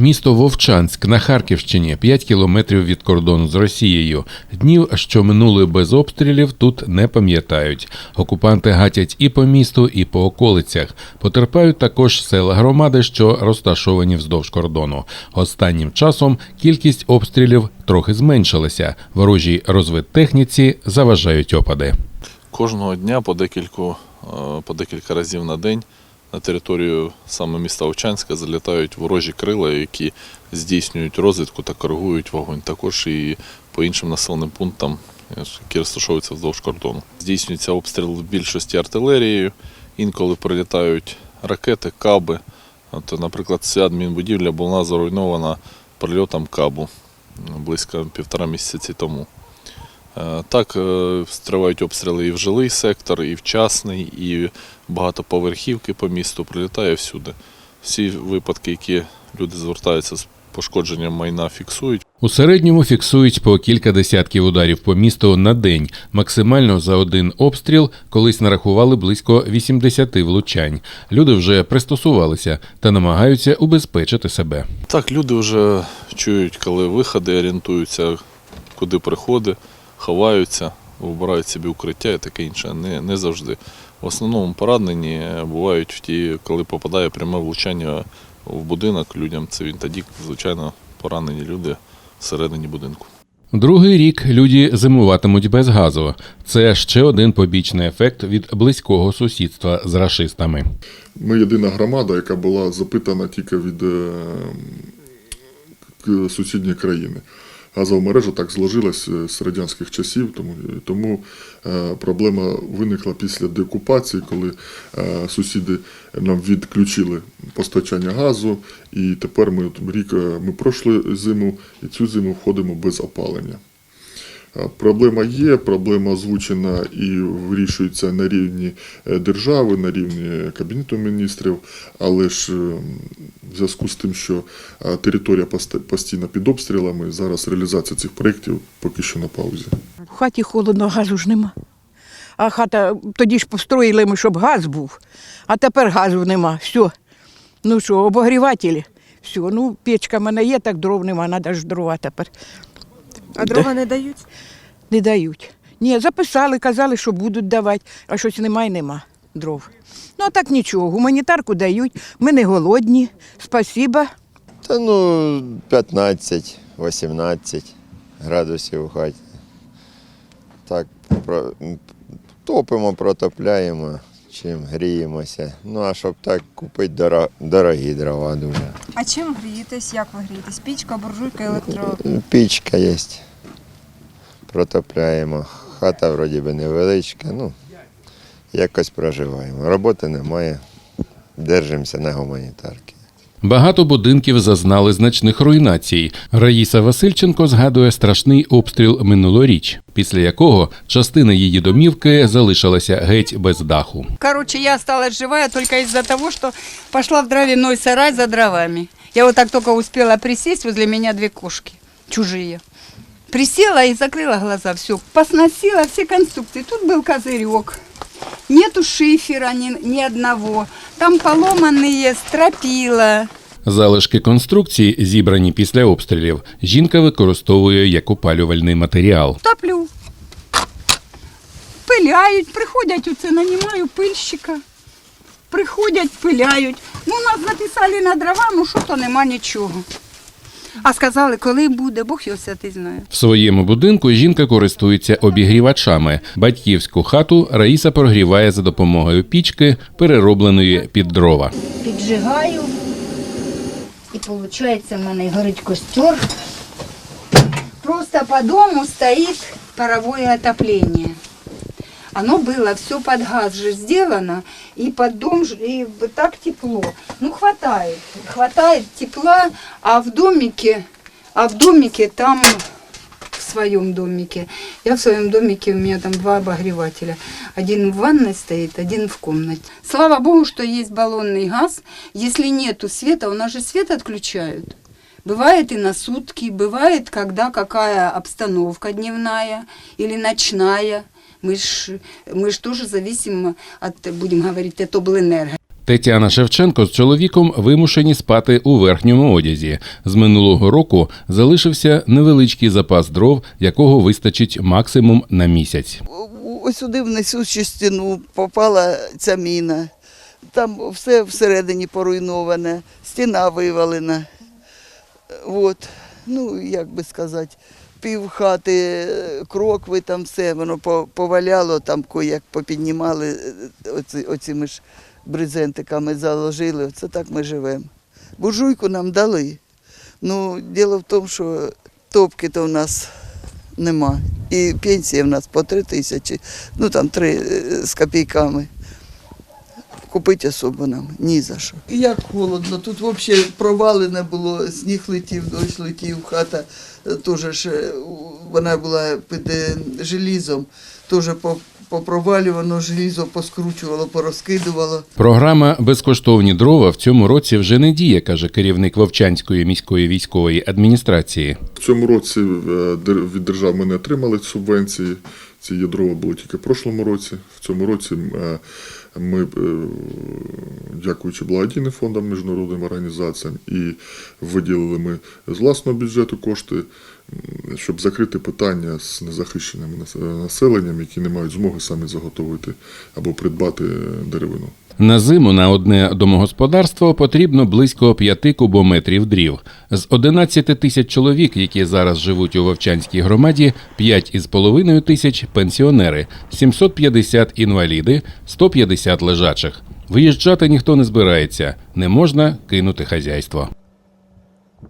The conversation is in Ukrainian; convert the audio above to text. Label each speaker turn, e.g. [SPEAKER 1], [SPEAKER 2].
[SPEAKER 1] Місто Вовчанськ на Харківщині 5 кілометрів від кордону з Росією. Днів, що минули без обстрілів, тут не пам'ятають. Окупанти гатять і по місту, і по околицях. Потерпають також села громади, що розташовані вздовж кордону. Останнім часом кількість обстрілів трохи зменшилася. Ворожій розвідтехніці заважають опади.
[SPEAKER 2] Кожного дня по декільку, е, по декілька разів на день на територію саме міста Овчанська залітають ворожі крила, які здійснюють розвідку та коригують вогонь. Також і по іншим населеним пунктам, е, які розташовуються вздовж кордону. Здійснюється обстріл в більшості артилерією, інколи прилітають ракети, каби. От, наприклад, ця адмінбудівля була зруйнована прильотом кабу близько півтора місяці тому. Е, Так, е, тривають обстріли і в жилий сектор, і в частний, і багатоповерхівки по місту прилітає всюди. Всі випадки, які люди звертаються з пошкодженням майна, фіксують.
[SPEAKER 1] У середньому фіксують по кілька десятків ударів по місту на день. Максимально за один обстріл колись нарахували близько 80 влучань. Люди вже пристосувалися та намагаються убезпечити себе.
[SPEAKER 2] Так, люди вже чують, коли виходи, орієнтуються, куди приходи, ховаються, вибирають собі укриття і таке інше. Не, не завжди. В основному поранені бувають в ті, коли попадає пряме влучання в будинок людям. Це він тоді, звичайно, поранені люди всередині будинку.
[SPEAKER 1] Другий рік люди зимуватимуть без газу. Це ще один побічний ефект від близького сусідства з рашистами.
[SPEAKER 3] Ми єдина громада, яка була запитана тільки від е, сусідньої країни. Газова мережа так зложилась е, з радянських часів, тому, тому е, проблема виникла після деокупації, коли е, сусіди нам відключили постачання газу, і тепер ми рік е, ми пройшли зиму і цю зиму входимо без опалення. Проблема є, проблема озвучена і вирішується на рівні е, держави, на рівні Кабінету міністрів, але ж е, в зв'язку з тим, що територія пост- постійно під обстрілами, зараз реалізація цих проєктів поки що на паузі.
[SPEAKER 4] В хаті холодно, газу ж нема. А хата тоді ж построїли ми, щоб газ був, а тепер газу нема. Все. Ну що, обогрівателі? Все, ну печка в мене є, так дров нема, треба ж дрова тепер.
[SPEAKER 5] А дрова не дають?
[SPEAKER 4] Не дають. Ні, записали, казали, що будуть давати, а щось немає, нема дров. Ну а так нічого, гуманітарку дають, ми не голодні. Спасіба.
[SPEAKER 6] Та ну 15-18 градусів у хаті. Так, про, топимо, протопляємо, чим гріємося. Ну а щоб так купити дорогі дрова дуже.
[SPEAKER 5] А чим грієтесь? Як ви грієтесь? Пічка, буржуйка, електро.
[SPEAKER 6] Пічка є. Протопляємо. Хата вроді би невеличка, ну якось проживаємо. Роботи немає. Держимося на гуманітарки.
[SPEAKER 1] Багато будинків зазнали значних руйнацій. Раїса Васильченко згадує страшний обстріл минулоріч, після якого частина її домівки залишилася геть без даху.
[SPEAKER 7] Короче, я осталась живая только из-за того, что пошла в дровяной сарай за дровами. Я вот так только успела присесть, возле меня две кошки чужие. Присела и закрыла глаза, все, посносила все конструкции. Тут был козырек, нету шифера ни, ни одного, там поломані стропіла.
[SPEAKER 1] Залишки конструкції, зібрані після обстрілів, жінка використовує як опалювальний матеріал.
[SPEAKER 7] Топлю. Пиляють, приходять оце, нанімаю пильщика. Приходять, пиляють. Ну, нас записали на дрова, ну що то нема нічого. А сказали, коли буде, Бог його святий знає.
[SPEAKER 1] В своєму будинку жінка користується обігрівачами. Батьківську хату Раїса прогріває за допомогою пічки, переробленої під дрова.
[SPEAKER 8] піджигаю. І виходить, в мене горить костер.
[SPEAKER 7] Просто по дому стоит паровое отопление. Оно было все под газ же сделано, и под дом и в- так тепло. Ну, хватает, хватает тепла, а в домике, а в домике там, в своем домике, я в своем домике, у меня там два обогревателя. Один в ванной стоит, один в комнате. Слава богу, что есть баллонный газ. Если нету света, у нас же свет отключают. Бывает и на сутки, бывает, когда какая обстановка дневная или ночная. Мы ж, мы ж тоже зависим от, будем говорить, от облэнерго.
[SPEAKER 1] Тетяна Шевченко з чоловіком вимушені спати у верхньому одязі. З минулого року залишився невеличкий запас дров, якого вистачить максимум на місяць.
[SPEAKER 9] ось сюди в несущу стіну попала ця міна. Там все всередині поруйноване, стіна вивалена. От. Ну, як би сказати, пів хати, крокви, там все, воно поваляло, там як попіднімали, е, оці, оціми ж брезентиками заложили. Це так ми живемо. Буржуйку нам дали. Ну, діло в тому, що топки то в нас нема. І пенсія в нас по три тисячі, ну там три е, з копійками. Купити особо нам ні за що. Як холодно, тут взагалі провалене було, сніг летів, дощ летів, хата е, теж ж, е, вона була під е, желізом, теж по- попровалювано, желізо поскручувало, порозкидувало.
[SPEAKER 1] Програма Безкоштовні дрова в цьому році вже не діє, каже керівник Вовчанської міської військової адміністрації.
[SPEAKER 3] В цьому році від держави ми не отримали субвенції. Ці є дрова були тільки в прошлому році. В цьому році е, ми, е, дякуючи благодійним фондам, міжнародним організаціям, і виділили ми з власного бюджету кошти, щоб закрити питання з незахищеним нас- населенням, які не мають змоги самі заготовити або придбати е, деревину.
[SPEAKER 1] На зиму на одне домогосподарство потрібно близько 5 кубометрів дрів. З 11 тисяч чоловік, які зараз живуть у Вовчанській громаді, 5,5 тисяч пенсіонери, 750 інваліди, 150 лежачих. Виїжджати ніхто не збирається, не можна кинути хазяйство.